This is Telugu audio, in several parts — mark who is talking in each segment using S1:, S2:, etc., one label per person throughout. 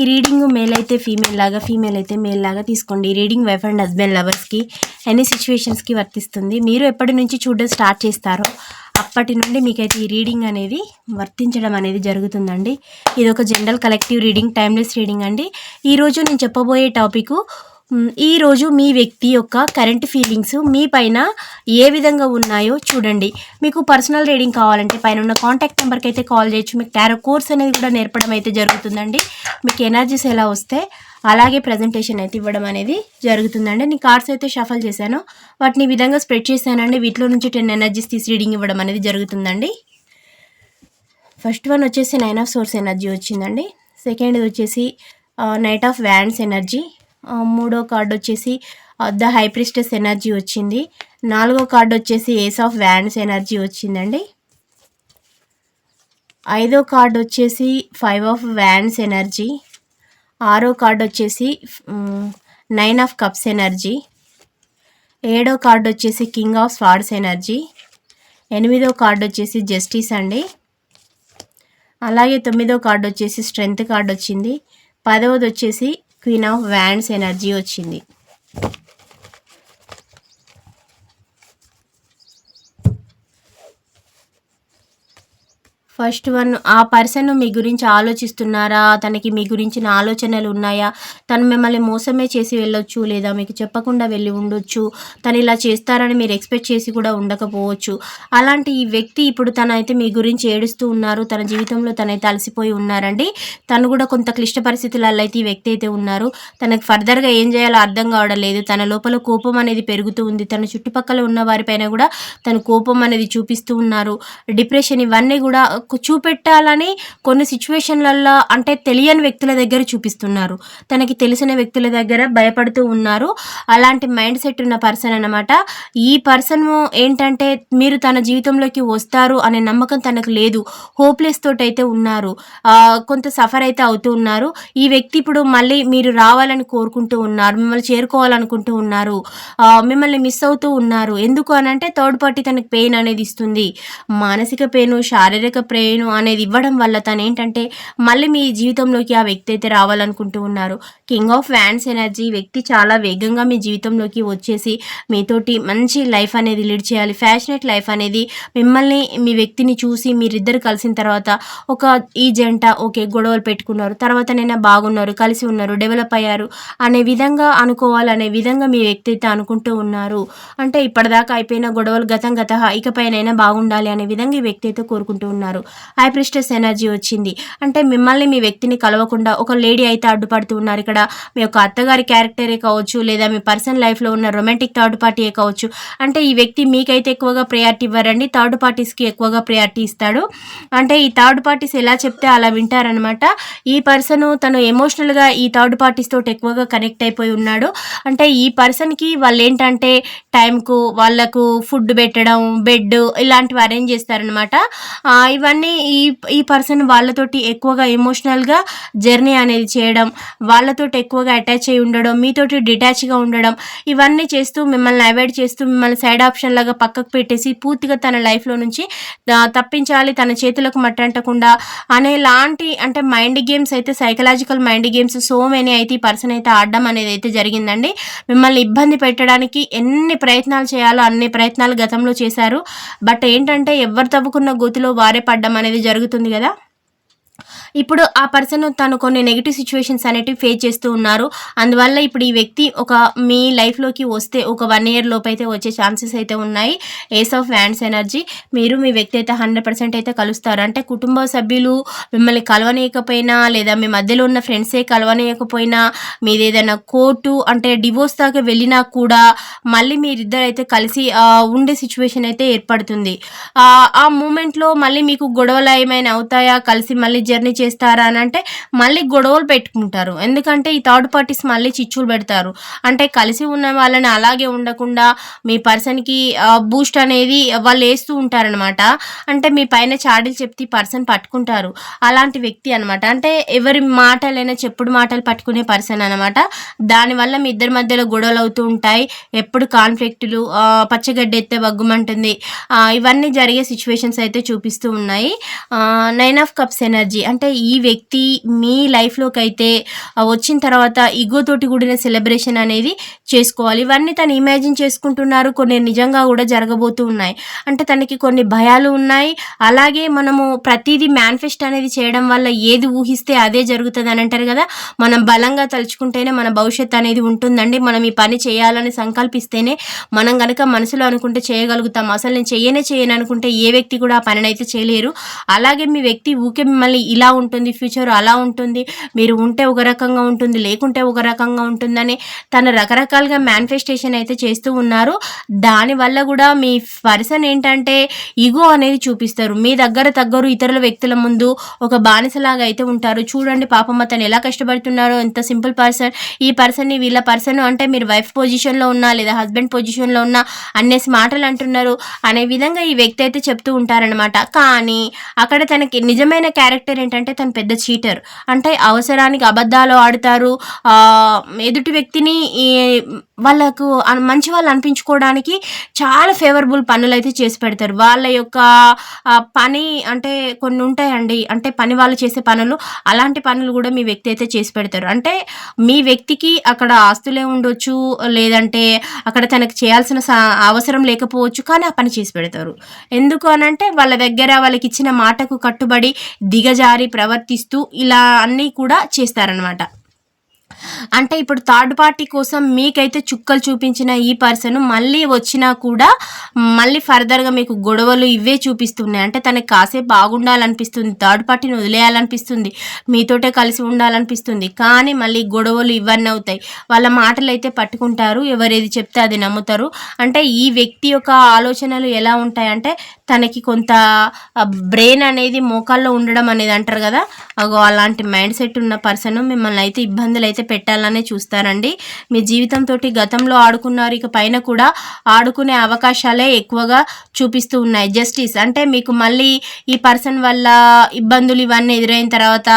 S1: ఈ రీడింగ్ మేల్ అయితే ఫీమేల్ లాగా ఫీమేల్ అయితే మేల్ లాగా తీసుకోండి. ఈ రీడింగ్ వైఫ్ అండ్ హస్బెండ్ లవర్స్కి ఎన్ని సిచ్యువేషన్స్కి వర్తిస్తుంది. మీరు ఎప్పటి నుంచి చూడడం స్టార్ట్ చేస్తారో అప్పటి నుండి మీకైతే ఈ రీడింగ్ అనేది వర్తించడం అనేది జరుగుతుందండి. ఇది ఒక general collective reading timeless reading అండి. ఈరోజు నేను చెప్పబోయే టాపిక్ ఈరోజు మీ వ్యక్తి యొక్క కరెంట్ ఫీలింగ్స్ మీ పైన ఏ విధంగా ఉన్నాయో చూడండి. మీకు పర్సనల్ రీడింగ్ కావాలంటే పైన ఉన్న కాంటాక్ట్ నెంబర్కి అయితే కాల్ చేయొచ్చు. మీకు టారో కోర్స్ అనేది కూడా నేర్పడం అయితే జరుగుతుందండి. మీకు ఎనర్జీస్ ఎలా వస్తే అలాగే ప్రజెంటేషన్ అయితే ఇవ్వడం అనేది జరుగుతుందండి. నేను కార్డ్స్ అయితే షఫల్ చేశాను. వాటిని ఈ విధంగా స్ప్రెడ్ చేశానండి. వీటిలో నుంచి టెన్ ఎనర్జీస్ తీసి రీడింగ్ ఇవ్వడం అనేది జరుగుతుందండి. ఫస్ట్ వన్ వచ్చేసి నైన్ ఆఫ్ సోర్స్ ఎనర్జీ వచ్చిందండి. సెకండ్ వచ్చేసి నైట్ ఆఫ్ వ్యాండ్స్ ఎనర్జీ మూడో కార్డు వచ్చేసి ద హైప్రిస్టెస్ ఎనర్జీ వచ్చింది. నాలుగో కార్డు వచ్చేసి ఏస్ ఆఫ్ వ్యాండ్స్ ఎనర్జీ వచ్చిందండి. ఐదో కార్డు వచ్చేసి ఫైవ్ ఆఫ్ వ్యాండ్స్ ఎనర్జీ. ఆరో కార్డు వచ్చేసి నైన్ ఆఫ్ కప్స్ ఎనర్జీ. ఏడో కార్డు వచ్చేసి కింగ్ ఆఫ్ స్వార్డ్స్ ఎనర్జీ. ఎనిమిదో కార్డు వచ్చేసి జస్టిస్ అండి. అలాగే తొమ్మిదో కార్డు వచ్చేసి స్ట్రెంగ్త్ కార్డు వచ్చింది. పదవది వచ్చేసి క్వీన్ ఆఫ్ వ్యాండ్స్ ఎనర్జీ వచ్చింది. ఫస్ట్ వన్ ఆ పర్సన్ మీ గురించి ఆలోచిస్తున్నారా? తనకి మీ గురించిన ఆలోచనలు ఉన్నాయా? తను మిమ్మల్ని మోసమే చేసి వెళ్ళొచ్చు లేదా మీకు చెప్పకుండా వెళ్ళి ఉండొచ్చు? తను ఇలా చేస్తారని మీరు ఎక్స్పెక్ట్ చేసి కూడా ఉండకపోవచ్చు. అలాంటి ఈ వ్యక్తి ఇప్పుడు తన అయితే మీ గురించి ఏడుస్తూ ఉన్నారు. తన జీవితంలో తనైతే అలసిపోయి ఉన్నారండి. తను కూడా కొంత క్లిష్ట పరిస్థితులలో అయితే ఈ వ్యక్తి అయితే ఉన్నారు. తనకు ఫర్దర్గా ఏం చేయాలో అర్థం కావడం లేదు. తన లోపల కోపం అనేది పెరుగుతూ ఉంది. తన చుట్టుపక్కల ఉన్న వారిపైన కూడా తను కోపం అనేది చూపిస్తూ ఉన్నారు. డిప్రెషన్ ఇవన్నీ కూడా చూపెట్టాలని కొన్ని సిచ్యువేషన్లలో అంటే తెలియని వ్యక్తుల దగ్గర చూపిస్తున్నారు. తనకి తెలిసిన వ్యక్తుల దగ్గర భయపడుతూ ఉన్నారు. అలాంటి మైండ్ సెట్ ఉన్న పర్సన్ అనమాట ఈ పర్సన్ ఏంటంటే మీరు తన జీవితంలోకి వస్తారు అనే నమ్మకం తనకు లేదు. హోప్లెస్ తోటి అయితే ఉన్నారు కొంత సఫర్ అయితే అవుతూ ఉన్నారు. ఈ వ్యక్తి ఇప్పుడు మళ్ళీ మీరు రావాలని కోరుకుంటూ ఉన్నారు. మిమ్మల్ని చేరుకోవాలనుకుంటూ ఉన్నారు. మిమ్మల్ని మిస్ అవుతూ ఉన్నారు. ఎందుకు అని అంటే థర్డ్ పార్టీ తనకి పెయిన్ అనేది ఇస్తుంది. మానసిక పెయిన్ శారీరక పెయిన్ అనేది ఇవ్వడం వల్ల తను ఏంటంటే మళ్ళీ మీ జీవితంలోకి ఆ వ్యక్తి అయితే రావాలనుకుంటూ ఉన్నారు. కింగ్ ఆఫ్ వ్యాన్స్ ఎనర్జీ వ్యక్తి చాలా వేగంగా మీ జీవితంలోకి వచ్చేసి మీతోటి మంచి లైఫ్ అనేది లీడ్ చేయాలి. ఫ్యాషనేట్ లైఫ్ అనేది మిమ్మల్ని మీ వ్యక్తిని చూసి మీరిద్దరు కలిసిన తర్వాత ఒక ఈ జంట ఓకే గొడవలు పెట్టుకున్నారు. తర్వాతనైనా బాగున్నారు కలిసి ఉన్నారు డెవలప్ అయ్యారు అనే విధంగా అనుకోవాలనే విధంగా మీ వ్యక్తి అయితే అనుకుంటూ ఉన్నారు. అంటే ఇప్పటిదాకా అయిపోయిన గొడవలు గతం గత ఇకపైనైనా బాగుండాలి అనే విధంగా ఈ వ్యక్తి అయితే కోరుకుంటూ ఉన్నారు. హై ప్రిస్టెస్ ఎనర్జీ వచ్చింది. అంటే మిమ్మల్ని మీ వ్యక్తిని కలవకుండా ఒక లేడీ అయితే అడ్డుపడుతూ ఉన్నారు. ఇక్కడ మీ యొక్క అత్తగారి క్యారెక్టరే కావచ్చు లేదా మీ పర్సనల్ లైఫ్లో ఉన్న రొమాంటిక్ థర్డ్ పార్టీయే కావచ్చు. అంటే ఈ వ్యక్తి మీకైతే ఎక్కువగా ప్రయారిటీ ఇవ్వరండి. థర్డ్ పార్టీస్కి ఎక్కువగా ప్రయారిటీ ఇస్తాడు. అంటే ఈ థర్డ్ పార్టీస్ ఎలా చెప్తే అలా వింటారనమాట ఈ పర్సన్ తను ఎమోషనల్గా ఈ థర్డ్ పార్టీస్ తోటి ఎక్కువగా కనెక్ట్ అయిపోయి ఉన్నాడు. అంటే ఈ పర్సన్కి వాళ్ళు ఏంటంటే టైంకు వాళ్ళకు ఫుడ్ పెట్టడం బెడ్ ఇలాంటివి అరేంజ్ చేస్తారనమాట ఇవన్నీ ఈ ఈ పర్సన్ వాళ్ళతోటి ఎక్కువగా ఎమోషనల్గా జర్నీ అనేది చేయడం వాళ్ళతోటి ఎక్కువగా అటాచ్ అయి ఉండడం మీతోటి డిటాచ్గా ఉండడం ఇవన్నీ చేస్తూ మిమ్మల్ని అవాయిడ్ చేస్తూ మిమ్మల్ని సైడ్ ఆప్షన్ లాగా పక్కకు పెట్టేసి పూర్తిగా తన లైఫ్లో నుంచి తప్పించాలి తన చేతులకు మట్టంటకుండా అనేలాంటి అంటే మైండ్ గేమ్స్ అయితే psychological mind games so many అయితే ఈ పర్సన్ అయితే ఆడడం అనేది అయితే జరిగిందండి. మిమ్మల్ని ఇబ్బంది పెట్టడానికి ఎన్ని ప్రయత్నాలు చేయాలో అన్ని ప్రయత్నాలు గతంలో చేశారు. బట్ ఏంటంటే ఎవరు తవ్వుకున్న గోతిలో వారే పడ్డం అనేది జరుగుతుంది కదా? ఇప్పుడు ఆ పర్సన్ తను కొన్ని నెగిటివ్ సిచ్యువేషన్స్ అనేటివి ఫేస్ చేస్తూ ఉన్నారు. అందువల్ల ఇప్పుడు ఈ వ్యక్తి ఒక మీ లైఫ్లోకి వస్తే ఒక వన్ ఇయర్ లోపు అయితే వచ్చే ఛాన్సెస్ అయితే ఉన్నాయి. ఏస్ ఆఫ్ వ్యాండ్స్ ఎనర్జీ మీరు మీ వ్యక్తి అయితే హండ్రెడ్ పర్సెంట్ అయితే కలుస్తారు. అంటే కుటుంబ సభ్యులు మిమ్మల్ని కలవనీయకపోయినా లేదా మీ మధ్యలో ఉన్న ఫ్రెండ్సే కలవనీయకపోయినా మీది ఏదైనా కోర్టు అంటే డివోర్స్ దాకా వెళ్ళినా కూడా మళ్ళీ మీరిద్దరు అయితే కలిసి ఉండే సిచ్యువేషన్ అయితే ఏర్పడుతుంది. ఆ మూమెంట్లో మళ్ళీ మీకు గొడవలు ఏమైనా అవుతాయా? కలిసి మళ్ళీ జర్నీ చేస్తారా అని అంటే మళ్ళీ గొడవలు పెట్టుకుంటారు. ఎందుకంటే ఈ థర్డ్ పార్టీస్ మళ్ళీ చిచ్చులు పెడతారు. అంటే కలిసి ఉన్న వాళ్ళని అలాగే ఉండకుండా మీ పర్సన్కి బూస్ట్ అనేది వాళ్ళు వేస్తూ ఉంటారనమాట అంటే మీ పైన చాడీలు చెప్తే పర్సన్ పట్టుకుంటారు. అలాంటి వ్యక్తి అనమాట అంటే ఎవరి మాటలైనా చెప్పుడు మాటలు పట్టుకునే పర్సన్ అనమాట దానివల్ల మీ ఇద్దరి మధ్యలో గొడవలు అవుతూ ఉంటాయి. ఎప్పుడు కాన్ఫ్లిక్టులు పచ్చగడ్డ ఎత్తే వగ్గుమంటుంది. ఇవన్నీ జరిగే సిచ్యువేషన్స్ అయితే చూపిస్తూ ఉన్నాయి. Nine of cups energy. అంటే ఈ వ్యక్తి మీ లైఫ్లోకి అయితే వచ్చిన తర్వాత ఇగోతోటి కూడిన సెలబ్రేషన్ అనేది చేసుకోవాలి. ఇవన్నీ తను ఇమాజిన్ చేసుకుంటున్నారు. కొన్ని నిజంగా కూడా జరగబోతూ ఉన్నాయి. అంటే తనకి కొన్ని భయాలు ఉన్నాయి. అలాగే మనము ప్రతిదీ మేనిఫెస్ట్ అనేది చేయడం వల్ల ఏది ఊహిస్తే అదే జరుగుతుంది అని అంటారు కదా. మనం బలంగా తలుచుకుంటేనే మన భవిష్యత్తు అనేది ఉంటుందండి. మనం ఈ పని చేయాలని సంకల్పిస్తేనే మనం కనుక మనసులో అనుకుంటే చేయగలుగుతాం. అసలు నేను చేయనే చేయను అనుకుంటే ఏ వ్యక్తి కూడా ఆ పనిని అయితే చేయలేరు. అలాగే మీ వ్యక్తి ఊకే మిమ్మల్ని ఇలా ఉంటుంది ఫ్యూచర్ అలా ఉంటుంది మీరు ఉంటే ఒక రకంగా ఉంటుంది లేకుంటే ఒక రకంగా ఉంటుందని తను రకరకాలుగా మేనిఫెస్టేషన్ అయితే చేస్తూ ఉన్నారు. దానివల్ల కూడా మీ పర్సన్ ఏంటంటే ఇగో అనేది చూపిస్తారు. మీ దగ్గర తగ్గరు ఇతరుల వ్యక్తుల ముందు ఒక బానిసలాగా అయితే ఉంటారు. చూడండి పాపమ్మ తను ఎలా కష్టపడుతున్నారో ఎంత సింపుల్ పర్సన్ ఈ పర్సన్ని వీళ్ళ పర్సన్ అంటే మీరు వైఫ్ పొజిషన్లో ఉన్నా లేదా హస్బెండ్ పొజిషన్లో ఉన్నా అనేసి మాటలు అంటున్నారు అనే విధంగా ఈ వ్యక్తి అయితే చెప్తూ ఉంటారనమాట కానీ అక్కడ తనకి నిజమైన క్యారెక్టర్ ఏంటంటే తను పెద్ద చీటర్. అంటే అవసరానికి అబద్ధాలు ఆడుతారు. ఎదుటి వ్యక్తిని వాళ్ళకు మంచి వాళ్ళు అనిపించుకోవడానికి చాలా ఫేవరబుల్ పనులు అయితే చేసి పెడతారు. వాళ్ళ యొక్క పని అంటే కొన్ని ఉంటాయండి. అంటే పని వాళ్ళు చేసే పనులు అలాంటి పనులు కూడా మీ వ్యక్తి అయితే చేసి పెడతారు. అంటే మీ వ్యక్తికి అక్కడ ఆస్తులే ఉండొచ్చు లేదంటే అక్కడ తనకు చేయాల్సిన అవసరం లేకపోవచ్చు కానీ ఆ పని చేసి పెడతారు. ఎందుకు అనంటే వాళ్ళ దగ్గర వాళ్ళకి ఇచ్చిన మాటకు కట్టుబడి దిగజారి ప్రవర్తిస్తూ ఇలా అన్నీ కూడా చేస్తారనమాట అంటే ఇప్పుడు థర్డ్ పార్టీ కోసం మీకైతే చుక్కలు చూపించిన ఈ పర్సన్ మళ్ళీ వచ్చినా కూడా మళ్ళీ ఫర్దర్గా మీకు గొడవలు ఇవే చూపిస్తున్నాయి. అంటే తనకి కాసేపు బాగుండాలనిపిస్తుంది థర్డ్ పార్టీని వదిలేయాలనిపిస్తుంది మీతోటే కలిసి ఉండాలనిపిస్తుంది. కానీ మళ్ళీ గొడవలు ఇవన్నీ అవుతాయి. వాళ్ళ మాటలు అయితే పట్టుకుంటారు ఎవరేది చెప్తే అది నమ్ముతారు. అంటే ఈ వ్యక్తి యొక్క ఆలోచనలు ఎలా ఉంటాయంటే తనకి కొంత బ్రెయిన్ అనేది మోకాల్లో ఉండడం అనేది అంటారు కదా. అలాంటి మైండ్ సెట్ ఉన్న పర్సన్ మిమ్మల్ని అయితే ఇబ్బందులు అయితే పెట్టాలనే చూస్తారండి. మీ జీవితంతో గతంలో ఆడుకున్నారు ఇక పైన కూడా ఆడుకునే అవకాశాలే ఎక్కువగా చూపిస్తూ ఉన్నాయి. జస్టిస్ అంటే మీకు మళ్ళీ ఈ పర్సన్ వల్ల ఇబ్బందులు ఇవన్నీ ఎదురైన తర్వాత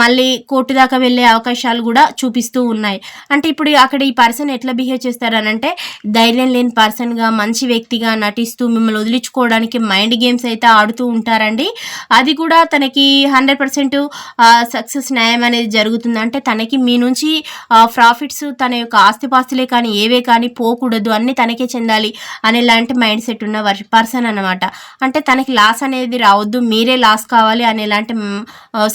S1: మళ్ళీ కోర్టు దాకా వెళ్ళే అవకాశాలు కూడా చూపిస్తూ ఉన్నాయి. అంటే ఇప్పుడు అక్కడ ఈ పర్సన్ ఎట్లా బిహేవ్ చేస్తారనంటే ధైర్యం లేని పర్సన్గా మంచి వ్యక్తిగా నటిస్తూ మిమ్మల్ని వదిలించుకోవడానికి మైండ్ గేమ్స్ అయితే ఆడుతూ ఉంటారండి. అది కూడా తనకి హండ్రెడ్ పర్సెంట్ సక్సెస్ న్యాయం అనేది జరుగుతుంది. అంటే తనకి మీ నుంచి ప్రాఫిట్స్ తన యొక్క ఆస్తిపాస్తులే కానీ ఏవే కానీ పోకూడదు అన్నీ తనకే చెందాలి అనేలాంటి మైండ్ సెట్ ఉన్న పర్సన్ అనమాట అంటే తనకి లాస్ అనేది రావద్దు మీరే లాస్ కావాలి అనేలాంటి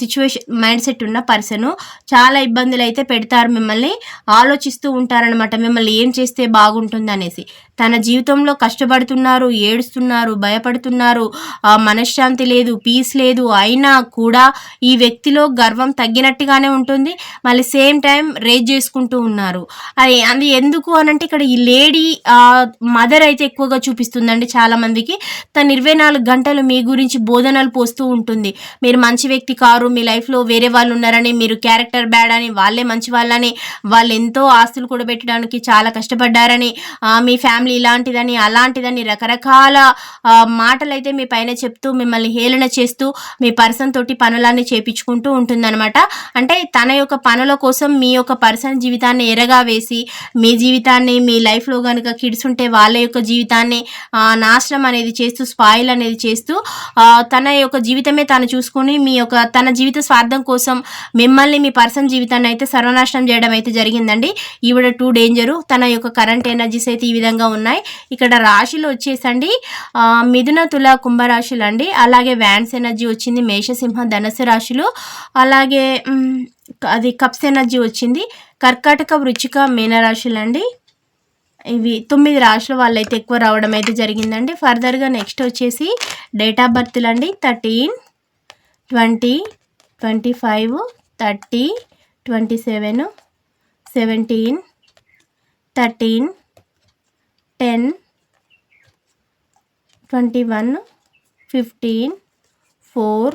S1: సిచ్యువేషన్ మైండ్ సెట్ ఉన్న పర్సన్ చాలా ఇబ్బందులు అయితే పెడతారు మిమ్మల్ని ఆలోచిస్తూ ఉంటారనమాట మిమ్మల్ని ఏం చేస్తే బాగుంటుంది అనేసి. తన జీవితంలో కష్టపడుతున్నారు ఏడుస్తున్నారు భయపడుతున్నారు మనశ్శాంతి లేదు పీస్ లేదు అయినా కూడా ఈ వ్యక్తిలో గర్వం తగ్గినట్టుగానే ఉంటుంది. మళ్ళీ సేమ్ టైం రేజ్ చేసుకుంటూ ఉన్నారు. అది అది ఎందుకు అని అంటే ఇక్కడ ఈ లేడీ మదర్ అయితే ఎక్కువగా చూపిస్తుందండి చాలామందికి. తను ఇరవై నాలుగు గంటలు మీ గురించి బోధనలు పోస్తూ ఉంటుంది. మీరు మంచి వ్యక్తి కారు మీ లైఫ్లో వేరే వాళ్ళు ఉన్నారని మీరు క్యారెక్టర్ బ్యాడ్ అని వాళ్ళే మంచి వాళ్ళని వాళ్ళు ఎంతో ఆస్తులు కూడా పెట్టడానికి చాలా కష్టపడ్డారని మీ ఫ్యామిలీ ఫ్యామిలీ ఇలాంటిదని అలాంటిదని రకరకాల మాటలు అయితే మీ పైన చెప్తూ మిమ్మల్ని హేళన చేస్తూ మీ పర్సన్ తోటి పనులన్నీ చేపించుకుంటూ ఉంటుందన్నమాట. అంటే తన యొక్క పనుల కోసం మీ యొక్క పర్సన్ జీవితాన్ని ఎరగా వేసి మీ జీవితాన్ని మీ లైఫ్లో కనుక కిడ్స్ ఉంటే వాళ్ళ యొక్క జీవితాన్ని నాశనం అనేది చేస్తూ స్పాయిల్ అనేది చేస్తూ తన యొక్క జీవితమే తను చూసుకుని మీ యొక్క తన జీవిత స్వార్థం కోసం మిమ్మల్ని మీ పర్సన్ జీవితాన్ని అయితే సర్వనాశనం చేయడం అయితే జరిగిందండి. ఈవిడ టూ డేంజరు. తన యొక్క కరెంట్ ఎనర్జీస్ అయితే ఈ విధంగా ఉన్నాయి. ఇక్కడ రాశులు వచ్చేసండి మిథున తుల కుంభరాశులు అండి అలాగే వ్యాన్స్ ఎనర్జీ వచ్చింది మేషసింహ ధనస్సు రాశులు. అలాగే అది కప్స్ ఎనర్జీ వచ్చింది. కర్కాటక వృచ్చిక మీనరాశులు అండి ఇవి తొమ్మిది రాశుల వాళ్ళైతే ఎక్కువ రావడం అయితే జరిగిందండి. ఫర్దర్గా నెక్స్ట్ వచ్చేసి డేట్ ఆఫ్ బర్త్లు అండి thirteen twenty twenty five thirty twenty seven seventeen thirteen ten twenty one fifteen four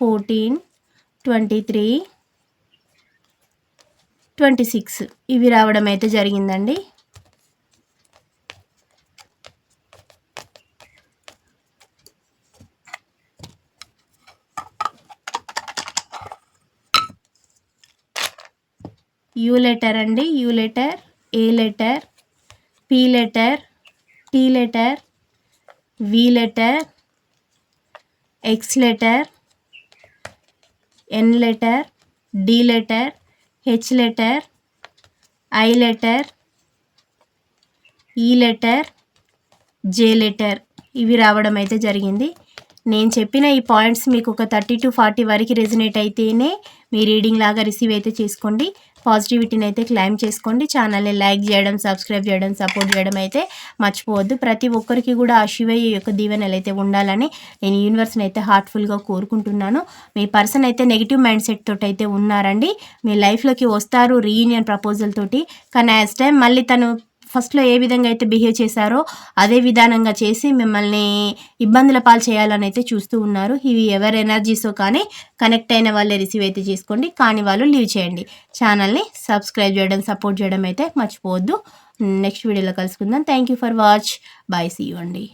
S1: fourteen twenty three twenty six ఇవి రావడం అయితే జరిగిందండి. యూ లెటర్ అండి U letter A letter P letter T letter V letter X letter N letter D letter H letter I letter E letter J letter ఇవి రావడం అయితే జరిగింది. నేను చెప్పిన ఈ పాయింట్స్ మీకు ఒక థర్టీ టు ఫార్టీ వరకు రెజినేట్ అయితేనే మీ రీడింగ్ లాగా రిసీవ్ అయితే చేసుకోండి. పాజిటివిటీని అయితే క్లైమ్ చేసుకోండి. ఛానల్ని లైక్ చేయడం సబ్స్క్రైబ్ చేయడం సపోర్ట్ చేయడం అయితే మర్చిపోవద్దు. ప్రతి ఒక్కరికి కూడా ఆ శివయ్య యొక్క దీవెనలు అయితే ఉండాలని నేను యూనివర్స్ని అయితే హార్ట్ఫుల్గా కోరుకుంటున్నాను. మీ పర్సన్ అయితే నెగిటివ్ మైండ్ సెట్ తోటి అయితే ఉన్నారండి. మీ లైఫ్లోకి వస్తారు రీయూనియన్ ప్రపోజల్ తోటి. కానీ యాజ్ టైం మళ్ళీ తను ఫస్ట్లో ఏ విధంగా అయితే బిహేవ్ చేశారో అదే విధానంగా చేసి మిమ్మల్ని ఇబ్బందుల పాలు చేయాలని అయితే చూస్తూ ఉన్నారు. ఇవి ఎవరి ఎనర్జీసో కానీ కనెక్ట్ అయిన వాళ్ళే రిసీవ్ అయితే చేసుకోండి. కానీ వాళ్ళు లీవ్ చేయండి. ఛానల్ని సబ్స్క్రైబ్ చేయడం సపోర్ట్ చేయడం అయితే మర్చిపోవద్దు. నెక్స్ట్ వీడియోలో కలుసుకుందాం. Thank you for watch bye see అండి.